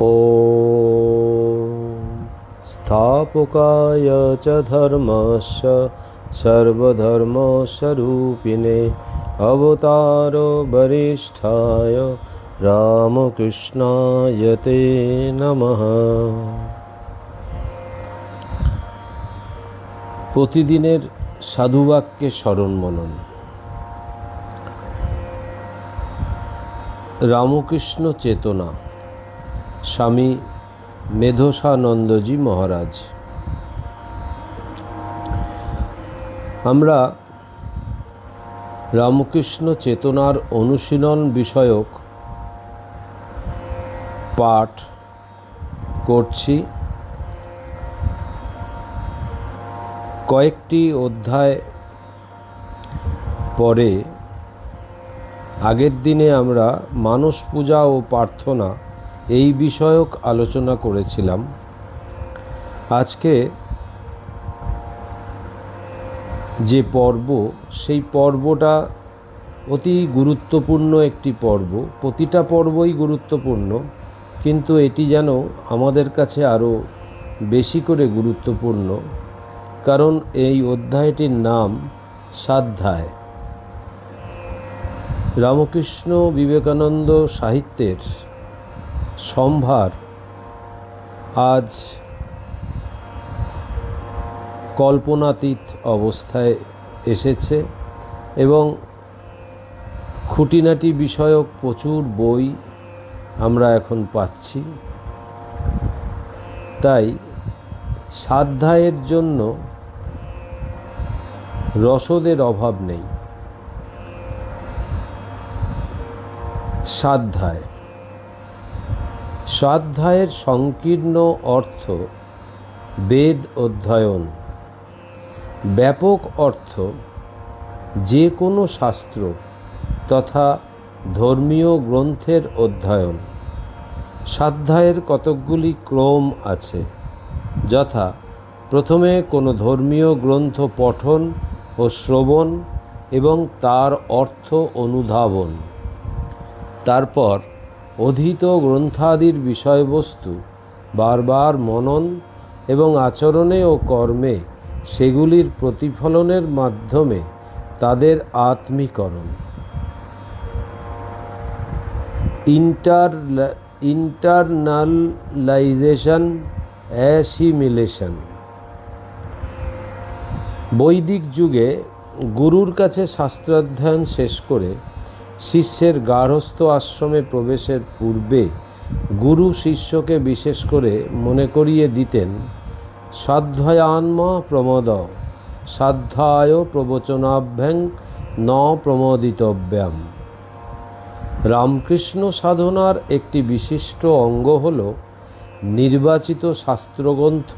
ॐ स्थापकाय च धर्मस्य सर्वधर्मस्वरूपिणे अवतारो वरिष्ठाय রামকৃষ্ণায় তে নমঃ প্রতিদিনের সাধুবাক্যে স্মরণ মনন রামকৃষ্ণ চেতনা স্বামী মেধসানন্দজি মহারাজ। আমরা রামকৃষ্ণ চেতনার অনুশীলন বিষয়ক পাঠ করছি। কয়েকটি অধ্যায় পরে আগের দিনে আমরা মানস পূজা ও প্রার্থনা এই বিষয়ক আলোচনা করেছিলাম। আজকে যে পর্ব, সেই পর্বটা অতি গুরুত্বপূর্ণ একটি পর্ব। প্রতিটা পর্বই গুরুত্বপূর্ণ, কিন্তু এটি যেন আমাদের কাছে আরও বেশি করে গুরুত্বপূর্ণ, কারণ এই অধ্যায়টির নাম সাধ্যায়। রামকৃষ্ণ বিবেকানন্দ সাহিত্যের সম্ভার আজ কল্পনাতীত অবস্থায় এসেছে এবং খুঁটিনাটি বিষয়ক প্রচুর বই আমরা এখন পাচ্ছি। তাই সাধ্যায়ের জন্য রসদের অভাব নেই। সাধ্যায় স্বাধ্যায়ের সংকীর্ণ অর্থ বেদ অধ্যয়ন। ব্যাপক অর্থ যে কোনো শাস্ত্র তথা ধর্মীয় গ্রন্থের অধ্যয়ন। সাধ্যায়ের কতকগুলি ক্রম আছে, যথা প্রথমে কোনো ধর্মীয় গ্রন্থ পঠন ও শ্রবণ এবং তার অর্থ অনুধাবন। তারপর অধীত গ্রন্থাদির বিষয়বস্তু, বারবার মনন এবং আচরণে ও কর্মে সেগুলির প্রতিফলনের মাধ্যমে তাদের আত্মীকরণ। Inter internalisation, assimilation. বৈদিক যুগে গুরুর কাছে শাস্ত্রাধ্যয়ন শেষ করে শিষ্যের গার্হস্থ আশ্রমে প্রবেশের পূর্বে গুরু শিষ্যকে বিশেষ করে মনে করিয়ে দিতেন সাধ্যায়ান্মা প্রমোদ সাধ্যায় প্রবচনাভ্যাং ন প্রমোদিতব্যাম রামকৃষ্ণ সাধনার একটি বিশিষ্ট অঙ্গ হল নির্বাচিত শাস্ত্রগ্রন্থ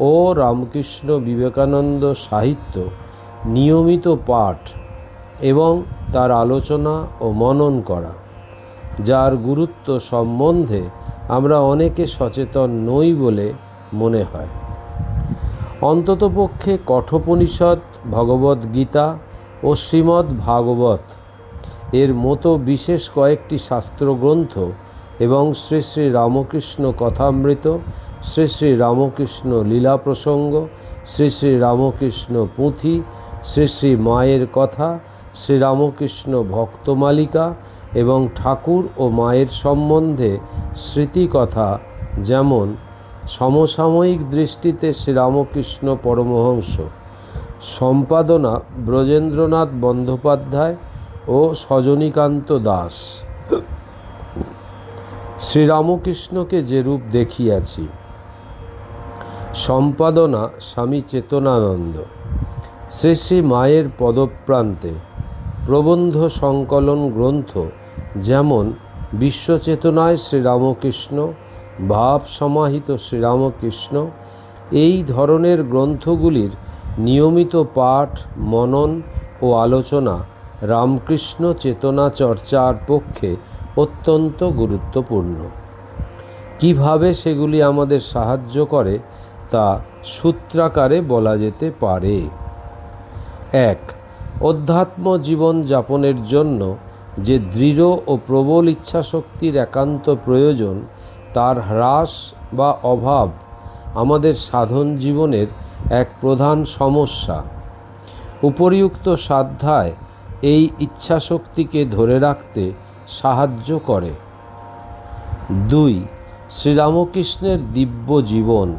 ও রামকৃষ্ণ বিবেকানন্দ সাহিত্য নিয়মিত পাঠ এবং তার আলোচনা ও মনন করা, যার গুরুত্ব সম্বন্ধে আমরা অনেকে সচেতন নই বলে মনে হয়। অন্ততপক্ষে কঠোপনিষদ ভগবদ্গীতা ও শ্রীমদ্ ভাগবত এর মতো বিশেষ কয়েকটি শাস্ত্রগ্রন্থ এবং শ্রী শ্রী রামকৃষ্ণ কথামৃত, শ্রী শ্রী রামকৃষ্ণ লীলা প্রসঙ্গ, শ্রী শ্রী রামকৃষ্ণ পুঁথি, শ্রী শ্রী মায়ের কথা শ্রীরামকৃষ্ণ ভক্তমালিকা এবং ঠাকুর ও মায়ের সম্বন্ধে স্মৃতিকথা যেমন, সমসাময়িক দৃষ্টিতে শ্রীরামকৃষ্ণ পরমহংস, সম্পাদনা ব্রজেন্দ্রনাথ বন্দ্যোপাধ্যায় ও সজনীকান্ত দাস। শ্রীরামকৃষ্ণকে যে রূপ দেখিয়াছি, সম্পাদনা স্বামী চেতনানন্দ। শ্রী শ্রী মায়ের পদপ্রান্তে প্রবন্ধ সংকলন গ্রন্থ যেমন বিশ্বচেতনায় শ্রীরামকৃষ্ণ, ভাব সমাহিত শ্রীরামকৃষ্ণ, এই ধরনের গ্রন্থগুলির নিয়মিত পাঠ, মনন ও আলোচনা রামকৃষ্ণ চেতনা চর্চার পক্ষে অত্যন্ত গুরুত্বপূর্ণ। কীভাবে সেগুলি আমাদের সাহায্য করে তা সূত্রাকারে বলা যেতে পারে। এক অধ্যাত্ম জীবন যাপনের জন্য যে দৃঢ় ও প্রবল ইচ্ছাশক্তির একান্ত প্রয়োজন, তার হ্রাস বা অভাব আমাদের সাধন জীবনের এক প্রধান সমস্যা। উপরিউক্ত সাধ্যায় এই ইচ্ছাশক্তিকে ধরে রাখতে সাহায্য করে। দুই, শ্রীরামকৃষ্ণের দিব্য জীবন,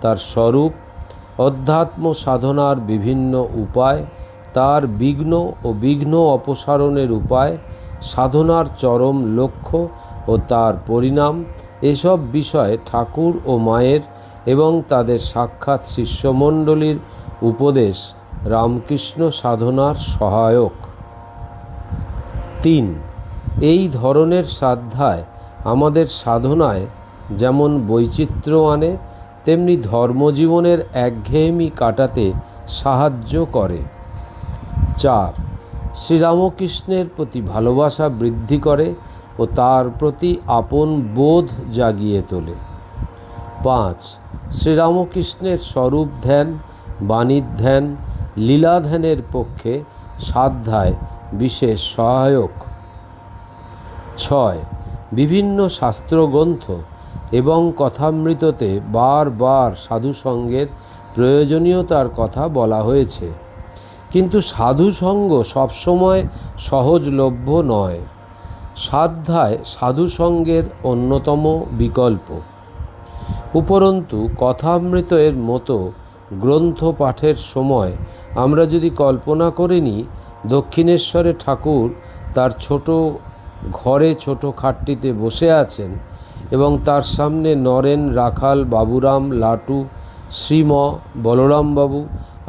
তার স্বরূপ, অধ্যাত্ম সাধনার বিভিন্ন উপায় তার বিঘ্ন ও বিঘ্ন অপসারণের উপায়, সাধনার চরম লক্ষ্য ও তার পরিণাম, এসব বিষয়ে ঠাকুর ও মায়ের এবং তাদের সাক্ষাৎ শিষ্যমণ্ডলীর উপদেশ রামকৃষ্ণ সাধনার সহায়ক। তিন, এই ধরনের সাধ্যায় আমাদের সাধনায় যেমন বৈচিত্র্য আনে, তেমনি ধর্মজীবনের একঘেয়েমি কাটাতে সাহায্য করে। চার। শ্রীরামকৃষ্ণের প্রতি ভালোবাসা বৃদ্ধি করে ও তার প্রতি আপন বোধ জাগিয়ে তোলে। পাঁচ। শ্রীরামকৃষ্ণের স্বরূপ ধ্যান, বাণীর ধ্যান, লীলা ধ্যানের পক্ষে সাধ্যায় বিশেষ সহায়ক। ছয়। বিভিন্ন শাস্ত্রগ্রন্থ এবং কথামৃততে বারবার সাধুসঙ্গের প্রয়োজনীয়তার কথা বলা হয়েছে। কিন্তু সাধুসঙ্গ সবসময় সহজলভ্য নয়। সাধ্যায় সাধুসঙ্গের অন্যতম বিকল্প। উপরন্তু কথামৃত এর মতো গ্রন্থ পাঠের সময় আমরা যদি কল্পনা করে নিই দক্ষিণেশ্বরে ঠাকুর তার ছোট ঘরে ছোট খাটটিতে বসে আছেন এবং তার সামনে নরেন, রাখাল, বাবুরাম, লাটু, শ্রীম, বলরামবাবু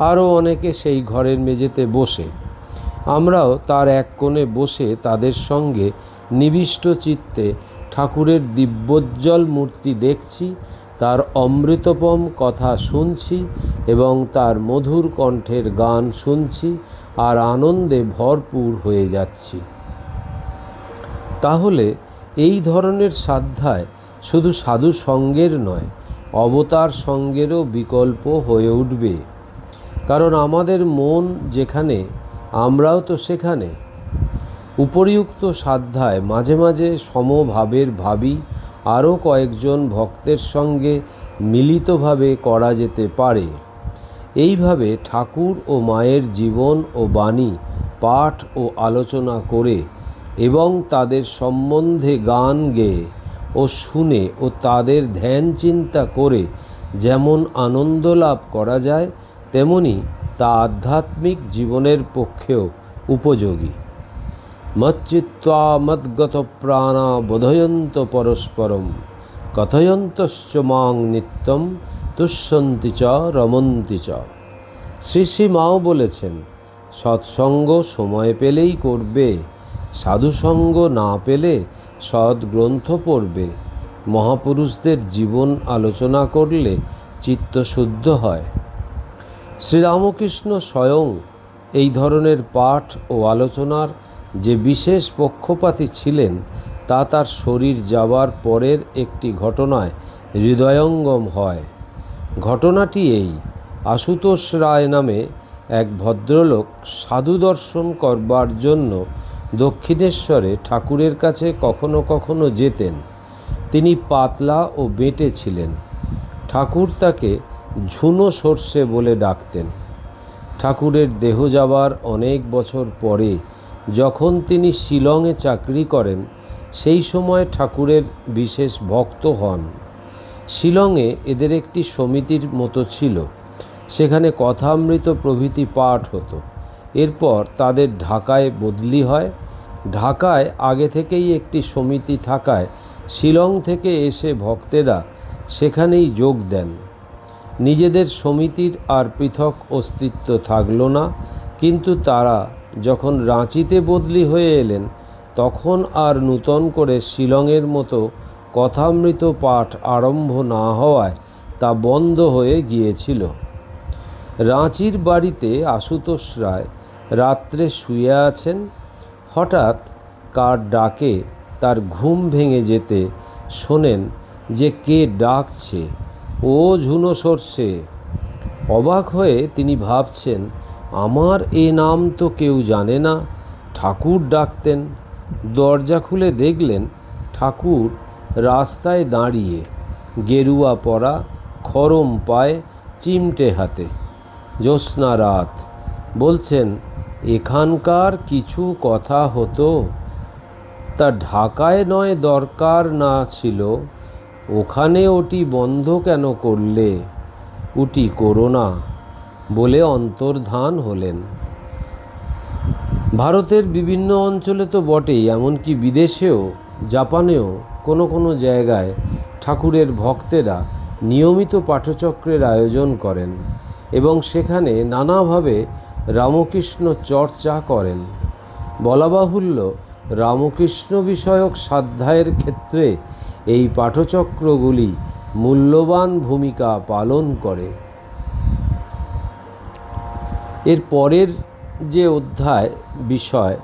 আরও অনেকে সেই ঘরের মেঝেতে বসে। আমরাও তার এক কোণে বসে তাদের সঙ্গে নিবিষ্ট চিত্তে ঠাকুরের দিব্যোজ্জ্বল মূর্তি দেখছি, তার অমৃতপম কথা শুনছি এবং তার মধুর কণ্ঠের গান শুনছি আর আনন্দে ভরপুর হয়ে যাচ্ছি। তাহলে এই ধরনের সাধ্যায় শুধু সাধু সঙ্গের নয়, অবতার সঙ্গেরও বিকল্প হয়ে উঠবে। কারণ আমাদের মন যেখানে, আমরাও তো সেখানে। উপরিউক্ত সাধ্যায় মাঝে মাঝে সমভাবের ভাবি আরও কয়েকজন ভক্তের সঙ্গে মিলিতভাবে করা যেতে পারে। এইভাবে ঠাকুর ও মায়ের জীবন ও বাণী, পাঠ ও আলোচনা করে এবং তাদের সম্বন্ধে গান গেয়ে ও শুনে ও তাদের ধ্যান চিন্তা করে যেমন আনন্দ লাভ করা যায় তেমনি তা আধ্যাত্মিক জীবনের পক্ষেও উপযোগী। মচ্চিত্বা মদ্গত প্রাণা বোধয়ন্ত পরস্পরম, কথয়ন্তশ্চ মাং নিত্যম তুষ্যন্তি চ রমন্তি চ। শ্রী শ্রী মাও বলেছেন, সৎসঙ্গ সময় পেলেই করবে, সাধুসঙ্গ না পেলে সদ্গ্রন্থ পড়বে। মহাপুরুষদের জীবন আলোচনা করলে চিত্ত শুদ্ধ হয়। শ্রীরামকৃষ্ণ স্বয়ং এই ধরনের পাঠ ও আলোচনার যে বিশেষ পক্ষপাতী ছিলেন, তা তার শরীর যাবার পরের একটি ঘটনায় হৃদয়ঙ্গম হয়। ঘটনাটি এই, আশুতোষ রায় নামে এক ভদ্রলোক সাধু দর্শন করবার জন্য দক্ষিণেশ্বরে ঠাকুরের কাছে কখনো কখনো যেতেন। তিনি পাতলা ও বেঁটে ছিলেন। ঠাকুর তাকে ঝুনো সর্ষে বলে ডাকতেন। ঠাকুরের দেহ যাবার অনেক বছর পরে যখন তিনি শিলংয়ে চাকরি করেন, সেই সময় ঠাকুরের বিশেষ ভক্ত হন। শিলংয়ে এদের একটি সমিতির মতো ছিল। সেখানে কথামৃত প্রভৃতি পাঠ হতো। এরপর তাদের ঢাকায় বদলি হয়। ঢাকায় আগে থেকেই একটি সমিতি থাকায় শিলং থেকে এসে ভক্তেরা সেখানেই যোগ দেন। নিজেদের সমিতির আর পৃথক অস্তিত্ব থাকল না, কিন্তু তারা যখন রাঁচিতে বদলি হয়ে এলেন, তখন আর নূতন করে শিলংয়ের মতো কথামৃত পাঠ আরম্ভ না হওয়ায় তা বন্ধ হয়ে গিয়েছিল। রাঁচির বাড়িতে আশুতোষ রায় রাত্রে শুয়ে আছেন, হঠাৎ কার ডাকে তার ঘুম ভেঙে যেতে শোনেন যে কে ডাকছে। ও ঝুনো সরষে। অবাক হয়ে তিনি ভাবছেন, আমার এ নাম তো কেউ জানে না। ঠাকুর ডাকতেন। দরজা খুলে দেখলেন ঠাকুর রাস্তায় দাঁড়িয়ে গেরুয়া পরা, খরম পায়ে, চিমটে হাতে। জ্যোৎস্না রাত। বলছেন, এখানকার কিছু কথা হতো। তা ঢাকায় নয়, দরকার না ছিল। ওখানে ওটি বন্ধ কেন করলে? উটি করোনা বলে অন্তর্ধান হলেন। ভারতের বিভিন্ন অঞ্চলে তো বটেই, এমনকি বিদেশেও, জাপানেও কোনো কোনো জায়গায় ঠাকুরের ভক্তেরা নিয়মিত পাঠচক্রের আয়োজন করেন এবং সেখানে নানাভাবে রামকৃষ্ণ চর্চা করেন। বলা বাহুল্য রামকৃষ্ণ বিষয়ক স্বাধ্যায়ের ক্ষেত্রে এই পাঠচক্রগুলি মূল্যবান ভূমিকা পালন করে। এর পরের যে অধ্যায় বিষয়,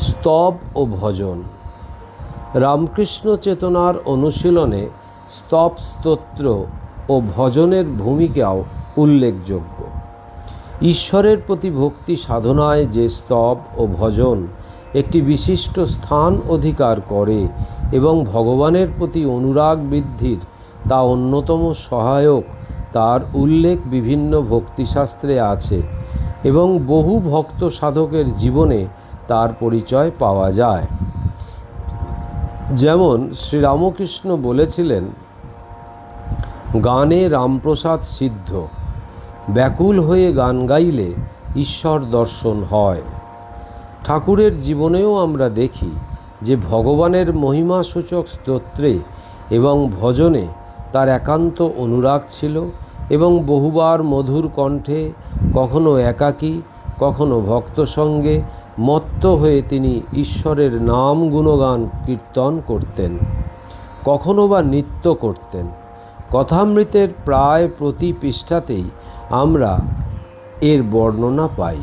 স্তব ও ভজন। রামকৃষ্ণ চেতনার অনুশীলনে স্তব স্তোত্র ও ভজনের ভূমিকাও উল্লেখযোগ্য। ঈশ্বরের প্রতি ভক্তি সাধনায় যে স্তব ও ভজন একটি বিশিষ্ট স্থান অধিকার করে এবং ভগবানের প্রতি অনুরাগ বৃদ্ধির তা অন্যতম সহায়ক, তার উল্লেখ বিভিন্ন ভক্তিশাস্ত্রে আছে এবং বহু ভক্ত সাধকের জীবনে তার পরিচয় পাওয়া যায়। যেমন শ্রীরামকৃষ্ণ বলেছিলেন, গানে রামপ্রসাদ সিদ্ধ, ব্যাকুল হয়ে গান গাইলে ঈশ্বর দর্শন হয়। ঠাকুরের জীবনেও আমরা দেখি যে ভগবানের মহিমাসূচক স্তোত্রে এবং ভজনে তার একান্ত অনুরাগ ছিল এবং বহুবার মধুর কণ্ঠে কখনো একাকী, কখনো ভক্ত সঙ্গে মত্ত হয়ে তিনি ঈশ্বরের নাম গুণগান কীর্তন করতেন, কখনো বা নৃত্য করতেন। কথামৃতের প্রায় প্রতি পৃষ্ঠাতেই আমরা এর বর্ণনা পাই।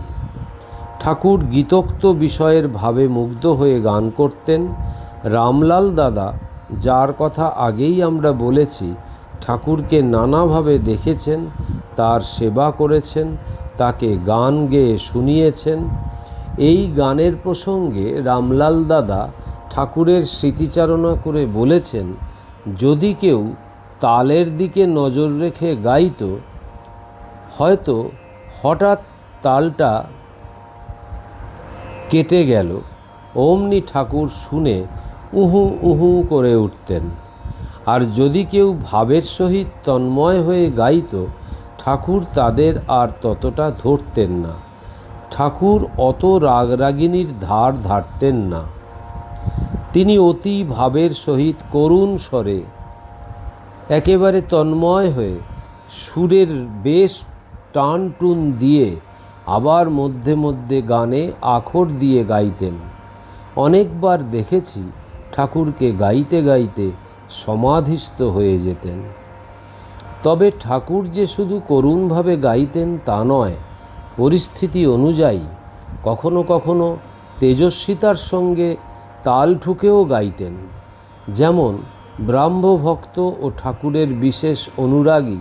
ঠাকুর গীতোক্ত বিষয়ের ভাবে মুগ্ধ হয়ে গান করতেন, রামলাল দাদা, যার কথা আগেই আমরা বলেছি, ঠাকুরকে নানাভাবে দেখেছেন, তার সেবা করেছেন, তাকে গান গেয়ে শুনিয়েছেন। এই গানের প্রসঙ্গে রামলাল দাদা ঠাকুরের স্মৃতিচারণা করে বলেছেন, যদি কেউ তালের দিকে নজর রেখে গাইত, হয়তো হঠাৎ তালটা কেটে গেল। অমনি ঠাকুর শুনে উহু উহু করে উঠতেন। আর যদি কেউ ভাবের সহিত তন্ময় হয়ে গাইত, ঠাকুর তাদের আর ততটা ধরতেন না। ঠাকুর অত রাগরাগিনীর ধার ধারতেন না। তিনি অতি ভাবের সহিত করুণ স্বরে, একেবারে তন্ময় হয়ে সুরের বেশ টান টুন দিয়ে আবার মধ্যে মধ্যে গানে আখর দিয়ে গাইতেন। অনেকবার দেখেছি ঠাকুরকে গাইতে গাইতে সমাধিস্থ হয়ে যেতেন। তবে ঠাকুর যে শুধু করুণভাবে গাইতেন তা নয়, পরিস্থিতি অনুযায়ী কখনো কখনো তেজস্বিতার সঙ্গে তাল ঠুকেও গাইতেন। যেমন ব্রাহ্মভক্ত ও ঠাকুরের বিশেষ অনুরাগী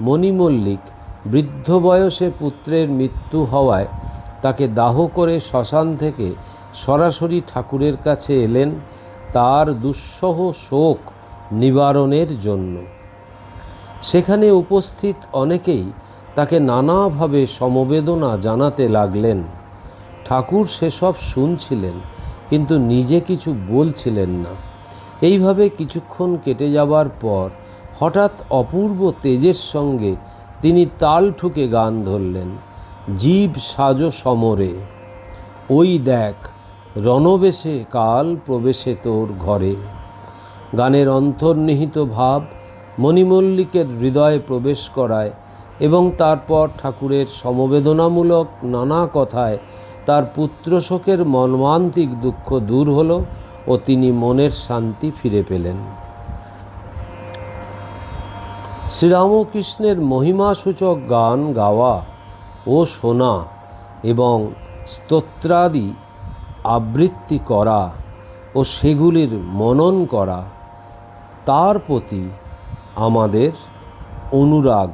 মণিমল্লিক বৃদ্ধ বয়সে পুত্রের মৃত্যু হওয়ায় তাকে দাহ করে শ্মশান থেকে সরাসরি ঠাকুরের কাছে এলেন তার দুঃসহ শোক নিবারণের জন্য। সেখানে উপস্থিত অনেকেই তাকে নানাভাবে সমবেদনা জানাতে লাগলেন। ঠাকুর সেসব শুনছিলেন, কিন্তু নিজে কিছু বলছিলেন না। এইভাবে কিছুক্ষণ কেটে যাবার পর হঠাৎ অপূর্ব তেজের সঙ্গে তিনি তাল ঠুকে গান ধরলেন, জীব সাজো সমরে। ওই দেখ, রণবেশে কাল প্রবেশে তোর ঘরে। গানের অন্তর্নিহিত ভাব মণিমল্লিকের হৃদয়ে প্রবেশ করায় এবং তারপর ঠাকুরের সমবেদনামূলক নানা কথায় তার পুত্রশোকের মর্মান্তিক দুঃখ দূর হলো ও তিনি মনের শান্তি ফিরে পেলেন। শ্রীরামকৃষ্ণের মহিমাসূচক গান গাওয়া ও শোনা এবং স্তোত্রাদি আবৃত্তি করা ও সেগুলির মনন করা, তার প্রতি আমাদের অনুরাগ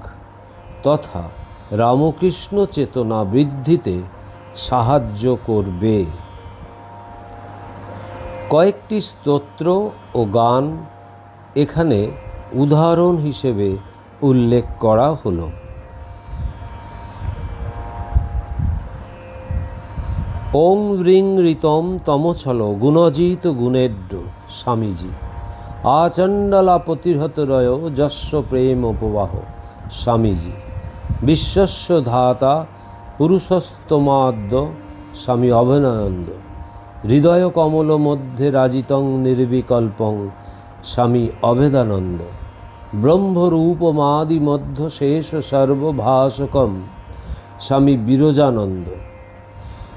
তথা রামকৃষ্ণ চেতনা বৃদ্ধিতে সাহায্য করবে। কয়েকটি স্তোত্র ও গান এখানে উদাহরণ হিসেবে উল্লেখ করা হলো। ওং রিং ঋতম তমছল গুণজিত গুণেড্ড স্বামীজি। আচণ্ডলা প্রতিহত রয় যস্য প্রেম উপবাহ স্বামীজি। বিশ্বস্য ধাতা পুরুষস্তমাদ্য স্বামী অভনানন্দ হৃদয় কমল মধ্যে রাজিতং নির্বিকল্পং স্বামী অভেদানন্দ। ব্রহ্মরূপমাদি মধ্য শেষ সর্বভাসকম স্বামী বিরজানন্দ।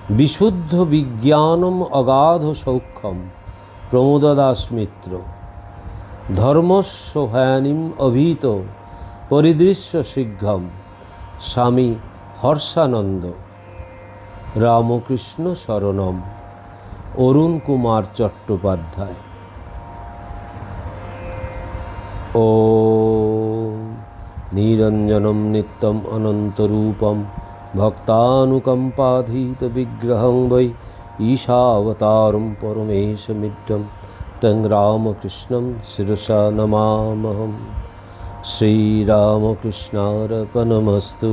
বিশুদ্ধ বিজ্ঞানম অগাধ সৌখ্যম প্রমোদদাস মিত্র ধর্মস্ব হয়ানিম অভীত। পরিদৃশ্য শীঘ্রম স্বামী হর্ষানন্দ। রামকৃষ্ণ শরণম অরুণ কুমার চট্টোপাধ্যায়। ও নিরঞ্জনম নিত্যম অনন্তরূপম ভক্তানুকম্পাধীত বিগ্রহং বৈ ঈশাবতারম পরমেশমিড্ডম তং রামকৃষ্ণম শিরসা নমামহম শ্রীরামকৃষ্ণার্পণমস্তু